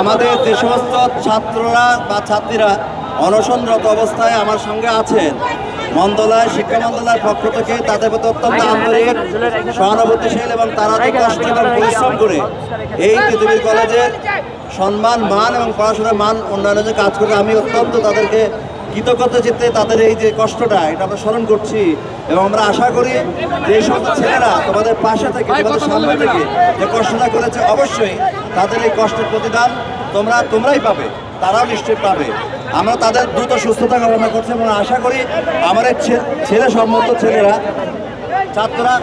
আমাদের যে সমস্ত ছাত্ররা বা ছাত্রীরা অনশনরত অবস্থায় আমার সঙ্গে আছেন, মন্ত্রণালয়, শিক্ষা মন্ত্রণালয়ের পক্ষ থেকে তাদের প্রতি অত্যন্ত আন্তরিক সহানুভূতিশীল এবং তারা কষ্ট এবং পরিশ্রম করে এই পৃথিবীর কলেজের সম্মান, মান এবং পড়াশোনার মান উন্নয়নের যে কাজ করে আমি অত্যন্ত তাদেরকে কৃতজ্ঞতা চিত্তে তাদের এই যে কষ্টটা, এটা আমরা স্মরণ করছি এবং আমরা আশা করি যে সমস্ত ছেলেরা তোমাদের পাশে থেকে, তোমাদের সামনে থেকে যে কষ্টটা করেছে, অবশ্যই তাদের এই কষ্টের প্রতিদান তোমরা, তোমরাই পাবে, তারাও নিশ্চয়ই পাবে। আমরা তাদের দ্রুত সুস্থতা কামনা করছি এবং আশা করি ছে- ছেলে সম্মত ছেলেরা, ছাত্ররা,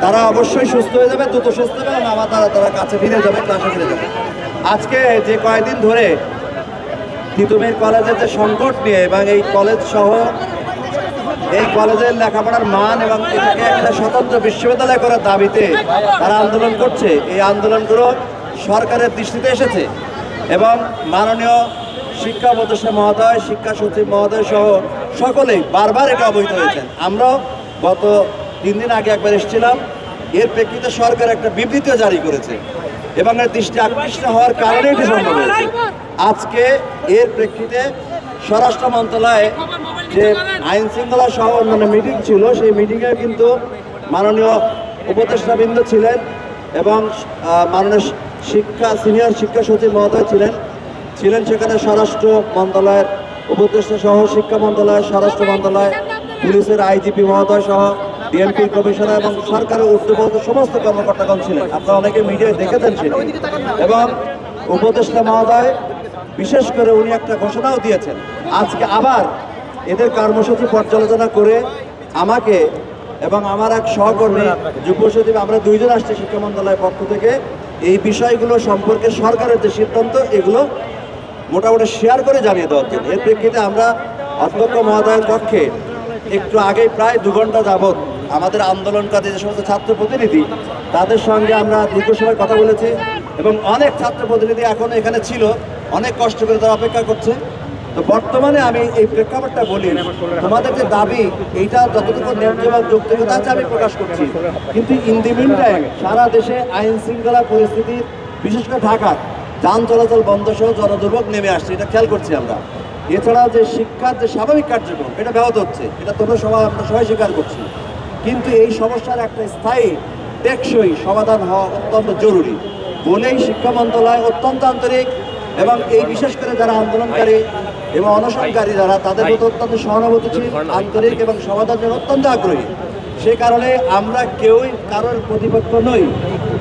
তারা অবশ্যই সুস্থ হয়ে যাবে, দ্রুত সুস্থ হবে এবং আমার তারা তারা কাছে ফিরে যাবে, ক্লাসে ফিরে যাবে। আজকে যে কয়েকদিন ধরে তিতুমির কলেজের যে সংকট নিয়ে এবং এই কলেজ সহ এই কলেজের লেখাপড়ার মান এবং এটাকে একটা স্বতন্ত্র বিশ্ববিদ্যালয় করার দাবিতে তারা আন্দোলন করছে, এই আন্দোলনগুলো সরকারের দৃষ্টিতে এসেছে এবং মাননীয় শিক্ষা উপদেষ্টা মহোদয়, শিক্ষা সচিব মহোদয় সহ সকলেই বারবার এটা অবহিত হয়েছেন। আমরাও গত তিন দিন আগে একবার এসেছিলাম। এর প্রেক্ষিতে সরকার একটা বিবৃতিও জারি করেছে এবং এর দৃষ্টি আকৃষ্ট হওয়ার কারণে এটি সম্ভব হয়েছে। আজকে এর প্রেক্ষিতে স্বরাষ্ট্র মন্ত্রণালয়ে যে আইন শৃঙ্খলা সহ অন্যান্য মিটিং ছিল, সেই মিটিংয়ে কিন্তু মাননীয় উপদেষ্টাবৃন্দ ছিলেন এবং মাননীয় শিক্ষা, সিনিয়র শিক্ষা সচিব মহোদয় ছিলেন। ছিলেন সেখানে স্বরাষ্ট্র মন্ত্রণালয়ের উপদেষ্টা সহ, শিক্ষা মন্ত্রণালয় স্বরাষ্ট্র মন্ত্রণালয়, পুলিশের আইজিপি মহোদয় সহ ডিএমপি কমিশনার এবং সরকারের ঊর্ধ্বপদ সমস্ত কর্মকর্তাগণ ছিলেন। আপনারা অনেকে মিডিয়ায় দেখেছেন সেটি। এবং উপদেষ্টা মহোদয়, বিশেষ করে উনি একটা ঘোষণাও দিয়েছেন। আজকে আবার এদের কর্মসূচি পর্যালোচনা করে আমাকে এবং আমার এক সহকর্মী যুগ্ম সচিব, আমরা দুইজন আসছি শিক্ষা মন্ত্রণালয়ের পক্ষ থেকে। এই বিষয়গুলো সম্পর্কে সরকারের যে সিদ্ধান্ত, এগুলো মোটামুটি শেয়ার করে জানিয়ে দেওয়ার জন্য। এর প্রেক্ষিতে আমরা অধ্যক্ষ মহোদয়ের পক্ষে একটু আগে প্রায় দু ঘণ্টা যাবৎ আমাদের আন্দোলনকারী যে সমস্ত ছাত্র প্রতিনিধি, তাদের সঙ্গে আমরা দীর্ঘ সময় কথা বলেছি এবং অনেক ছাত্র প্রতিনিধি এখন এখানে ছিল, অনেক কষ্ট করে তারা অপেক্ষা করছে। তো বর্তমানে আমি এই প্রেক্ষাপটটা বলি, তোমাদের যে দাবি, এইটা যতটুকু ন্যায্য এবং যৌক্তিকতা আছে আমি প্রকাশ করছি। কিন্তু ইন দি সারা দেশে আইন শৃঙ্খলা পরিস্থিতি, বিশেষ করে ঢাকা, যান চলাচল বন্ধ সহ জনদুর্ভোগ নেমে আসছে, এটা খেয়াল করছি আমরা। এছাড়াও যে শিক্ষার যে স্বাভাবিক কার্যক্রম, এটা ব্যাহত হচ্ছে, এটা তোমরা সবাই, আমরা সবাই স্বীকার করছি। কিন্তু এই সমস্যার একটা স্থায়ী, টেকসই সমাধান হওয়া অত্যন্ত জরুরি। বলেই শিক্ষা মন্ত্রণালয় অত্যন্ত আন্তরিক এবং এই বিশেষ করে যারা আন্দোলনকারী এবং অনশনকারী যারা তাদের প্রতি অত্যন্ত সহানুভূতি সহানুভূতিশীল আন্তরিক এবং সমাধান জন্য অত্যন্ত আগ্রহী। সে কারণে আমরা কেউই কারোর প্রতিপক্ষ নই।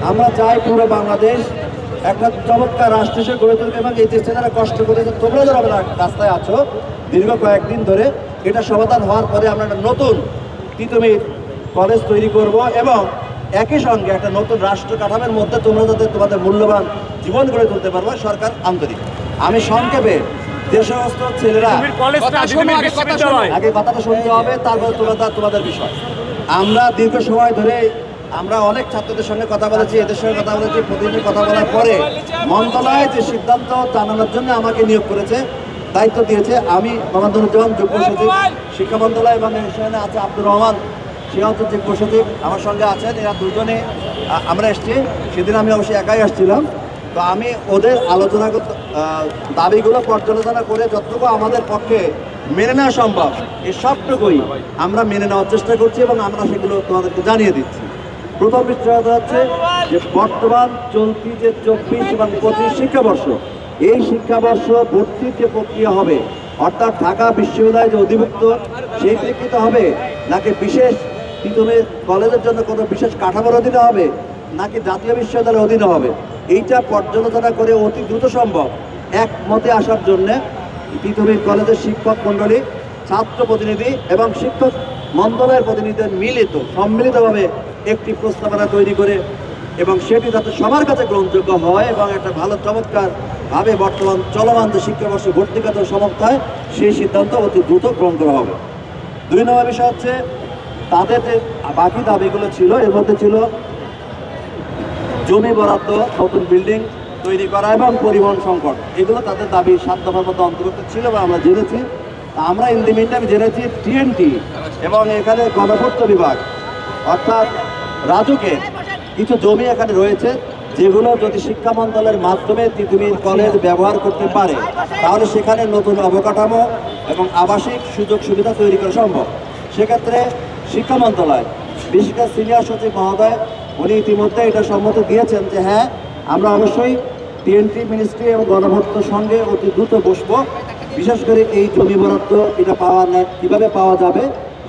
আমরা চাই পুরো বাংলাদেশ একটা চমৎকার রাষ্ট্র হিসেবে গড়ে তুলবে এবং এই যে যারা কষ্ট করে যে তোমরা যারা আমরা রাস্তায় আছো দীর্ঘ কয়েকদিন ধরে এটা সমাধান হওয়ার পরে আমরা একটা নতুন তিতুমির কলেজ তৈরি করব এবং একই সঙ্গে একটা নতুন রাষ্ট্র কাঠামের মধ্যে তোমরা যাতে তোমাদের মূল্যবান জীবন গড়ে তুলতে পারব সরকার আন্তরিক। আমি সংক্ষেপে যে সমস্ত ছেলেরা আগে কথাটা শুনতে হবে তারপর তোমাদের তোমাদের বিষয়। আমরা দীর্ঘ সময় ধরে আমরা অনেক ছাত্রদের সঙ্গে কথা বলেছি এদের সঙ্গে কথা বলেছি প্রতিদিন কথা বলার পরে মন্ত্রণালয় যে সিদ্ধান্ত জানানোর জন্য আমাকে নিয়োগ করেছে দায়িত্ব দিয়েছে আমি মোহাম্মদুজ্জামান যুগ্ম সচিব শিক্ষা মন্ত্রণালয় এবং এখানে আছে আব্দুর রহমান হচ্ছে যুগ্ম সচিব আমার সঙ্গে আছেন এরা দুজনে আমরা এসছি সেদিন আমি অবশ্যই একাই আসছিলাম। তো আমি ওদের আলোচনা দাবিগুলো পর্যালোচনা করে যতটুকু আমাদের পক্ষে মেনে নেওয়া সম্ভব, এই সবটুকুই আমরা মেনে নেওয়ার চেষ্টা করছি এবং আমরা সেগুলো তোমাদেরকে জানিয়ে দিচ্ছি। প্রথম বিষয়টা হচ্ছে যে বর্তমান চলতি যে চব্বিশ এবং পঁচিশ শিক্ষাবর্ষ, এই শিক্ষাবর্ষ ভর্তির যে প্রক্রিয়া হবে, অর্থাৎ ঢাকা বিশ্ববিদ্যালয় যে অধিভুক্ত, সেই প্রেক্ষিতে হবে নাকি বিশেষ তিতুমির কলেজের জন্য কোনো বিশেষ কাঠামোর অধীনে হবে, নাকি জাতীয় বিশ্ববিদ্যালয়ের অধীনে হবে? এইটা পর্যালোচনা করে অতি দ্রুত সম্ভব। একমতে আসার জন্য পৃথিবীর কলেজের শিক্ষক মণ্ডলী, ছাত্র প্রতিনিধি এবং শিক্ষক মন্ত্রণালয়ের প্রতিনিধিদের মিলিত, সম্মিলিতভাবে একটি প্রস্তাবনা তৈরি করে এবং সেটি যাতে সবার কাছে গ্রহণযোগ্য হয় এবং একটা ভালো চমৎকার ভাবে বর্তমান চলমান যে শিক্ষাবর্ষে ভর্তি কাজ সমাপ্ত হয়, সেই সিদ্ধান্ত অতি দ্রুত গ্রহণ করা হবে। দুই নম্বর বিষয় হচ্ছে, তাদের যে বাকি দাবিগুলো ছিল, এর মধ্যে ছিল জমি বরাদ্দ, নতুন বিল্ডিং তৈরি করা এবং পরিবহন সংকট। এগুলো তাদের দাবি সাত দফার মধ্যে অন্তর্ভুক্ত ছিল বা আমরা জেনেছি। আমরা ইন দি মিনটাইম জেনেছি টিএনটি এবং এখানে গণপূর্ত বিভাগ। অর্থাৎ রাজুকের কিছু জমি এখানে রয়েছে, যেগুলো যদি শিক্ষা মন্ত্রণালয়ের মাধ্যমে তিতুমির কলেজ ব্যবহার করতে পারে, তাহলে সেখানে নতুন অবকাঠামো এবং আবাসিক সুযোগ সুবিধা তৈরি করা সম্ভব। সেক্ষেত্রে শিক্ষা মন্ত্রণালয়, বিশেষ করে সিনিয়র সচিব মহোদয় উনি ইতিমধ্যে এটা সম্মত দিয়েছেন যে হ্যাঁ আমরা অবশ্যই টিএনটি মিনিস্ট্রি এবং গণভোক্তার সঙ্গে অতি দ্রুত বসবো। বিশেষ করে এই জমি বরাদ্দ এটা পাওয়া না, কীভাবে পাওয়া যাবে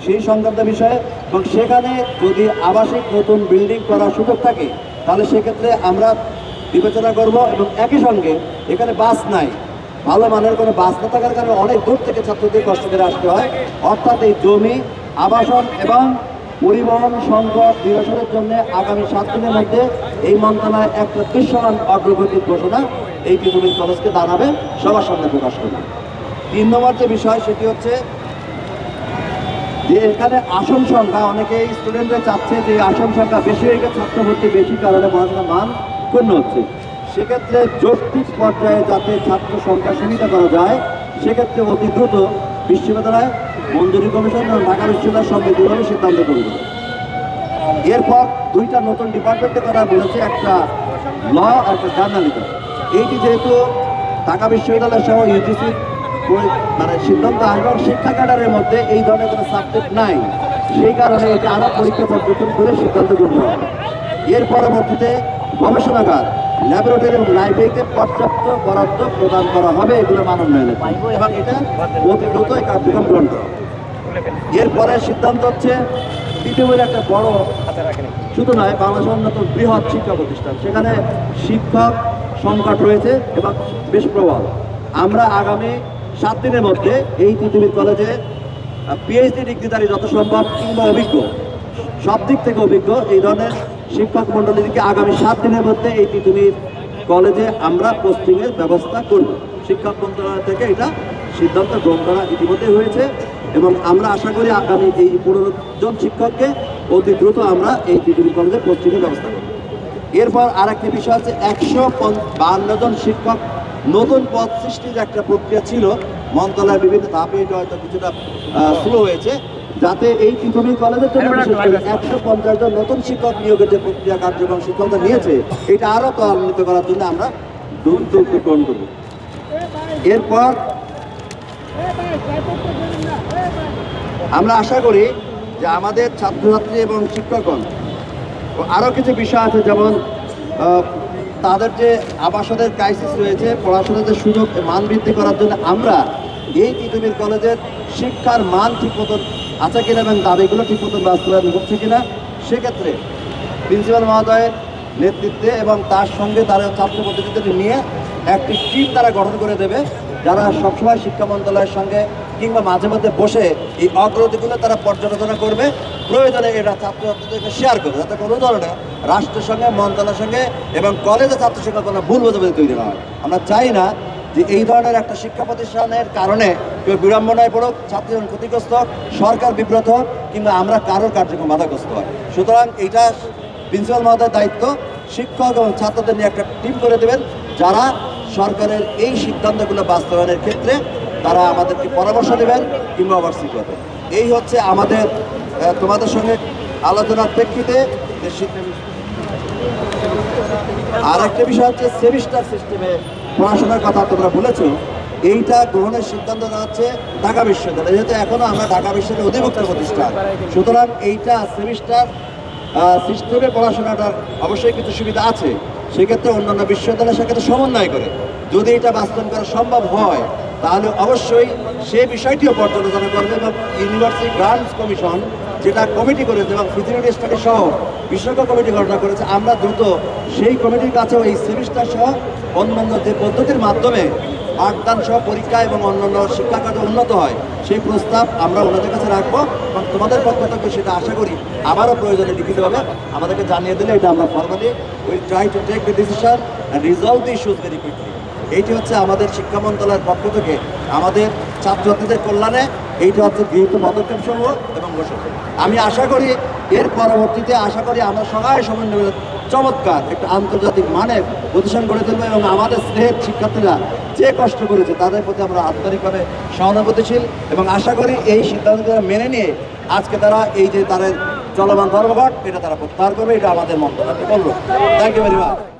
সেই সংক্রান্ত বিষয়ে। এবং সেখানে যদি আবাসিক নতুন বিল্ডিং করার সুযোগ থাকে, তাহলে সেক্ষেত্রে আমরা বিবেচনা করব এবং একই সঙ্গে এখানে বাস নাই। ভালো মানের কোনো বাস না থাকার কারণে অনেক দূর থেকে ছাত্রদের কষ্ট করে আসতে হয়। অর্থাৎ এই জমি, আবাসন এবং পরিবহন সংকট নিরসনের জন্য আগামী সাত দিনের মধ্যে এই মন্ত্রণালয় একটা দৃশ্যমান অগ্রগতির ঘোষণা এই পৃথিবীর কলেজকে দাঁড়াবে সবার সামনে প্রকাশ করবে। তিন নম্বর যে বিষয়, সেটি হচ্ছে যে এখানে আসন সংখ্যা অনেকে স্টুডেন্টরা চাচ্ছে যে আসন সংখ্যা বেশি হয়ে গেছে ছাত্র ভর্তি বেশি, কারণে পড়াশোনার মান ক্ষুণ্ণ হচ্ছে। সেক্ষেত্রে যৌক্তিক পর্যায়ে যাতে ছাত্র সংখ্যা সীমিত করা যায়, সেক্ষেত্রে অতি দ্রুত বিশ্ববিদ্যালয় মঞ্জুরি কমিশন এবং ঢাকা বিশ্ববিদ্যালয় সম্মিলিতভাবে সিদ্ধান্ত করবে এরপর দুইটা নতুন ডিপার্টমেন্টে করা বলেছে একটা ল আর একটা জার্নালিজম। এইটি যেহেতু ঢাকা বিশ্ববিদ্যালয় সহ ইউজিসি মানে সিদ্ধান্ত আসবে শিক্ষা ক্যাডারের মধ্যে এই ধরনের কোনো সাবজেক্ট নাই। সেই কারণে এটি আরও পরীক্ষা পর্যবেক্ষণ করে সিদ্ধান্ত গ্রহণ হবে। এর পরবর্তীতে গবেষণাগার। ল্যাবরেটরি এবং লাইব্রেরিতে পর্যাপ্ত বরাদ্দ প্রদান করা হবে, এগুলো মানব মেনে এবং এটা অতি দ্রুত এই কার্যক্রম গ্রহণ করা। এরপরে সিদ্ধান্ত হচ্ছে, পৃথিবীর একটা বড় শুধু নয়, বাংলাদেশের অন্যতম বৃহৎ শিক্ষা প্রতিষ্ঠান। সেখানে শিক্ষক সংকট রয়েছে এবং বেশ প্রবল। আমরা আগামী সাত দিনের মধ্যে এই পৃথিবীর কলেজে পিএইচডি ডিগ্রিধারী যত সম্ভব কিংবা অভিজ্ঞ সব দিক থেকে অভিজ্ঞ এই ধরনের শিক্ষক মণ্ডলীকে আগামী সাত দিনের মধ্যে এই পৃথিবীর কলেজে আমরা পোস্টিংয়ের ব্যবস্থা করব। শিক্ষক মন্ত্রণালয় থেকে এটা সিদ্ধান্ত গ্রহণ করা ইতিমধ্যে হয়েছে এবং আমরা আশা করি আগামী এই পনেরো জন শিক্ষককে অতি দ্রুত আমরা এই পৃথিবী কলেজে পোস্টিংয়ের ব্যবস্থা করব। এরপর আর একটি বিষয় আছে একশো বাহান্ন জন শিক্ষক নতুন পদ সৃষ্টির একটা প্রক্রিয়া ছিল। মন্ত্রণালয়ের বিভিন্ন ধাপে হয়তো কিছুটা শুরু হয়েছে। যাতে এই পৃথিবী কলেজের জন্য বিশেষ করে একশো পঞ্চাশ জন নতুন শিক্ষক নিয়োগের যে প্রক্রিয়া কার্যক্রম শিক্ষকরা নিয়েছে এটা আরও ত্বরান্বিত করার জন্য আমরা দ্রুত উদ্যোগ গ্রহণ করব। এরপর আমরা আশা করি যে আমাদের ছাত্রছাত্রী এবং শিক্ষকগণ আরও কিছু বিষয় আছে যেমন তাদের যে আবাসনের ক্রাইসিস রয়েছে পড়াশোনার যে সুযোগ মান বৃদ্ধি করার জন্য আমরা এই তিতুমির কলেজের শিক্ষার মান ঠিক ঠিকমতো আছে কিনা এবং দাবিগুলো ঠিকমতো বাস্তবায়ন হচ্ছে কিনা, সেক্ষেত্রে প্রিন্সিপাল মহোদয়ের নেতৃত্বে এবং তার সঙ্গে তারা ছাত্র প্রতিনিধিদের নিয়ে একটি টিম তারা গঠন করে দেবে, যারা সবসময় শিক্ষা মন্ত্রণালয়ের সঙ্গে কিংবা মাঝে মধ্যে বসে এই অগ্রগতিগুলো তারা পর্যালোচনা করবে। প্রয়োজনে এটা ছাত্রছাত্রীদেরকে শেয়ার করবে। যাতে কোনো ধরনের রাষ্ট্রের সঙ্গে, মন্ত্রণালয়ের সঙ্গে এবং কলেজের ছাত্রের সঙ্গে কোনো ভুল বোঝাবুঝি তৈরি না হয়। আমরা চাই না যে এই ধরনের একটা শিক্ষা প্রতিষ্ঠানের কারণে কেউ বিড়ম্বনায় পড়ুক ছাত্রজন ক্ষতিগ্রস্ত সরকার বিব্রত কিংবা আমরা কারোর কার্যক্রম বাধাগ্রস্ত হয়। সুতরাং এইটা প্রিন্সিপাল মহোদয়ের দায়িত্ব। শিক্ষক এবং ছাত্রদের নিয়ে একটা টিম করে দেবেন, যারা সরকারের এই সিদ্ধান্তগুলো বাস্তবায়নের ক্ষেত্রে তারা আমাদেরকে পরামর্শ দেবেন কিংবা ওভারসি করবেন। এই হচ্ছে আমাদের তোমাদের সঙ্গে আলোচনার প্রেক্ষিতে আর একটা বিষয় হচ্ছে সেমিস্টার সিস্টেমে পড়াশোনার কথা তোমরা বলেছ, এইটা গ্রহণের সিদ্ধান্ত হচ্ছে ঢাকা বিশ্ববিদ্যালয়, যেহেতু এখনও আমরা ঢাকা বিশ্ববিদ্যালয়ের অধিভুক্ত প্রতিষ্ঠান। সুতরাং এইটা সেমিস্টার সিস্টেমে পড়াশোনাটার অবশ্যই কিছু সুবিধা আছে। সেক্ষেত্রে অন্যান্য বিশ্ববিদ্যালয়ের সাথে সমন্বয় করে। যদি এটা বাস্তবায়ন করা সম্ভব হয়, তাহলে অবশ্যই সে বিষয়টিও পর্যালোচনা করবে এবং ইউনিভার্সিটি গ্রান্টস কমিশন যেটা কমিটি করেছে এবং ফিজিবিলিটি স্টাডি সহ বিশেষজ্ঞ কমিটি গঠন করেছে। আমরা দ্রুত সেই কমিটির কাছেও এই সেমিস্টার সহ অন্যান্য যে পদ্ধতির মাধ্যমে পাঠদান সহ পরীক্ষা এবং অন্যান্য শিক্ষা কার্য উন্নত হয়, সেই প্রস্তাব আমরা ওনাদের কাছে রাখব এবং তোমাদের পক্ষ থেকে সেটা আশা করি আবারও প্রয়োজনে লিখিতভাবে আমাদেরকে জানিয়ে দিলে এটা আমরা formally will try to take the decision resolve the issues very quickly এইটি হচ্ছে আমাদের শিক্ষা মন্ত্রণালয়ের পক্ষ থেকে আমাদের ছাত্রছাত্রীদের কল্যাণে এইটা হচ্ছে গৃহীত পদক্ষেপ সমূহ এবং আমি আশা করি এর পরবর্তীতে আশা করি আমরা সবাই সমন্বয় চমৎকার একটা আন্তর্জাতিক মানের প্রতিষ্ঠান গড়ে তুলবো এবং আমাদের স্নেহের শিক্ষার্থীরা যে কষ্ট করেছে তাদের প্রতি আমরা আন্তরিকভাবে সহানুভূতিশীল এবং আশা করি এই সিদ্ধান্ত মেনে নিয়ে আজকে তারা এই যে তাদের চলমান ধর্মঘট, এটা তারা প্রত্যাহার করবে, এটা আমাদের মন্তব্য। বলব। Thank you very much